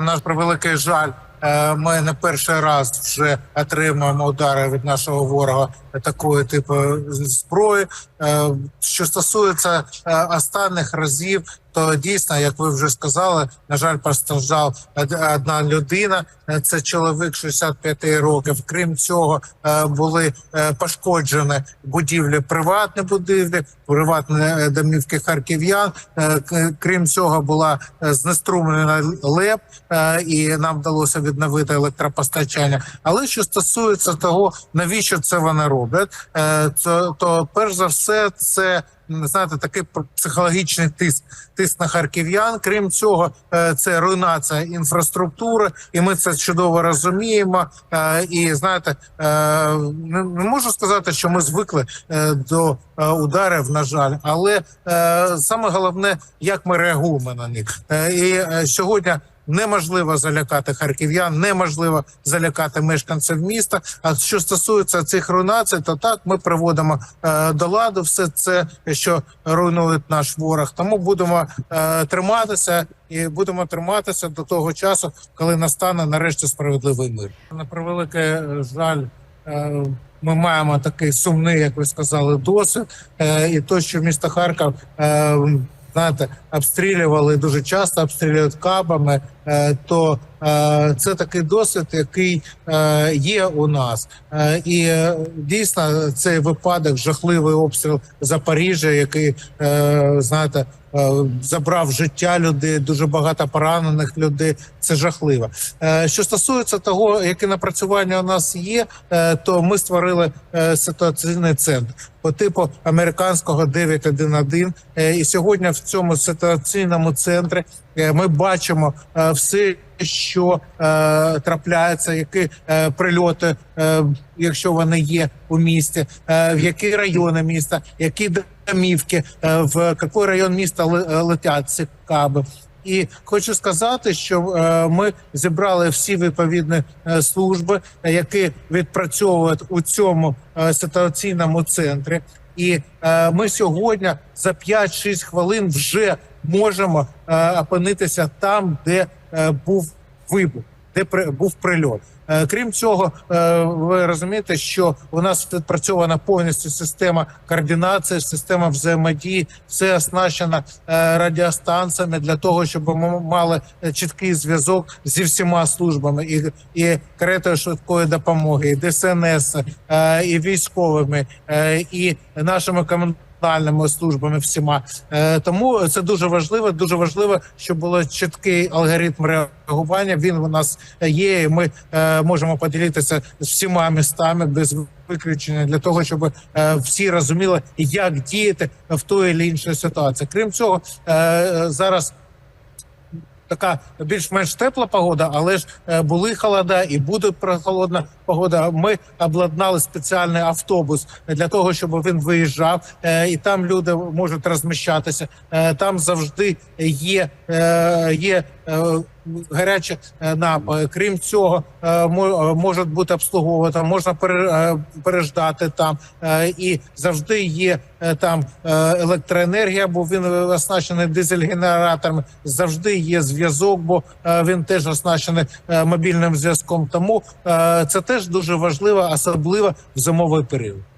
наш превеликий жаль. е, Ми не перший раз вже отримуємо удари від нашого ворога такої типу зброї. Е, Що стосується е, останніх разів, то дійсно, як ви вже сказали, на жаль, постраждав одна людина. Е, Це чоловік 65 років. Крім цього, е, були е, пошкоджені будівлі, приватні будівлі, приватні домівки харків'ян. Крім цього, була знеструмлена ЛЕП, і нам вдалося відновити електропостачання. Але що стосується того, навіщо це вони роблять, то, перш за все, це знаєте, такий психологічний тиск, тиск на харків'ян. Крім цього, е, це руйнація інфраструктури, і ми це чудово розуміємо. Е, І знаєте, е, не, можу сказати, що ми звикли до ударів, на жаль, але саме головне, як ми реагуємо на них. І сьогодні. Неможливо залякати харків'ян, неможливо залякати мешканців міста. А що стосується цих руйнацій, то так ми приводимо е, до ладу все це, що руйнує наш ворог. Тому будемо е, триматися і будемо триматися до того часу, коли настане нарешті справедливий мир. На превеликий е, жаль. е, Ми маємо такий сумний, як ви сказали, досвід. Е, І то, що місто Харків е, знаєте, обстрілювали дуже часто, обстрілюють кабами, е, то це такий досвід, який е, є у нас. Е, І е, дійсно цей випадок, жахливий обстріл Запоріжжя, який е, знаєте. е, Забрав життя людей, дуже багато поранених людей. Це жахливо. Е, Що стосується того, які напрацювання у нас є, е, то ми створили е, ситуаційний центр по типу американського 911. Е, І сьогодні в цьому ситуаційному центрі е, ми бачимо е, все, що е, трапляється, які е, прильоти, е, якщо вони є у місті, е, в які райони міста, які домівки, е, в який район міста е, летять ці каби. І хочу сказати, що е, ми зібрали всі відповідні е, служби, які відпрацьовують у цьому ситуаційному центрі. І ми сьогодні за 5-6 хвилин вже можемо опинитися там, де був вибух, де був прильот. Е, Крім цього, е, ви розумієте, що у нас відпрацьована повністю система координації, система взаємодії, все оснащено е, радіостанціями для того, щоб ми мали е, чіткий зв'язок зі всіма службами і, і каретою швидкої допомоги, і ДСНС, е, і військовими, е, і нашими командирами комунальними службами всіма. Е, тому це дуже важливо. Дуже важливо, щоб було чіткий алгоритм реагування. Він у нас є. і Ми е, можемо поділитися з всіма містами без виключення для того, щоб е, всі розуміли, як діяти в той чи іншій ситуації. Крім цього, зараз. Така більш-менш тепла погода, але ж е, були холода і буде прохолодна погода. Ми обладнали спеціальний автобус для того, щоб він виїжджав, е, і там люди можуть розміщатися. Е, там завжди є, є е, гарячі е. Крім цього, е, е, можуть бути обслуговувати, можна е, переждати там, і завжди є там електроенергія, бо він оснащений дизель-генераторами. Завжди є зв'язок, бо він теж оснащений мобільним зв'язком. Тому це теж дуже важливо, особливо в зимовий період.